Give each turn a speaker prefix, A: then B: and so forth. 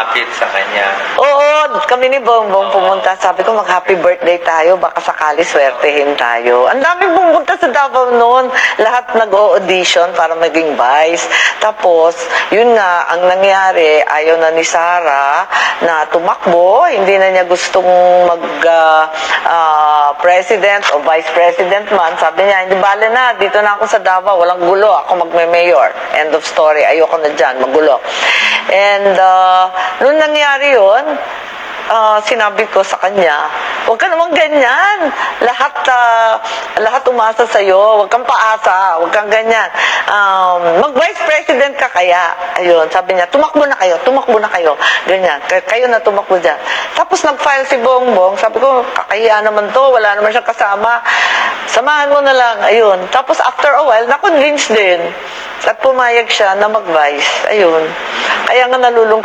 A: lumapit sa kanya.
B: Oo, kami ni Bongbong pumunta. Sabi ko, mag-happy birthday tayo. Baka sakali swertehin tayo. Ang dami pumunta sa Davao noon. Lahat nag-audition para maging vice. Tapos, yun nga, ang nangyari, ayaw na ni Sara na tumakbo. Hindi na niya gustong mag-president o vice president man. Sabi niya, hindi bale na, dito na ako sa Davao. Walang gulo. Ako magme-mayor. End of story. Ayoko na dyan, magulo. And uh, nung nangyari yun, ah, sinabi ko sa kanya, huwag ka naman ganyan. Lahat, ah, lahat umasa sa'yo. Huwag kang paasa. Huwag kang ganyan. Um, mag-vice president ka kaya. Ayun, sabi niya, tumakbo na kayo, tumakbo na kayo. Ganyan, Kay- kayo na tumakbo dyan. Tapos nag-file si Bongbong. Sabi ko, kakahiya naman to. Wala naman siyang kasama. Samahan mo na lang. Ayun. Tapos after a while, na-convince din. At pumayag siya na mag-vice. Ayun. Kaya nga nalulungkot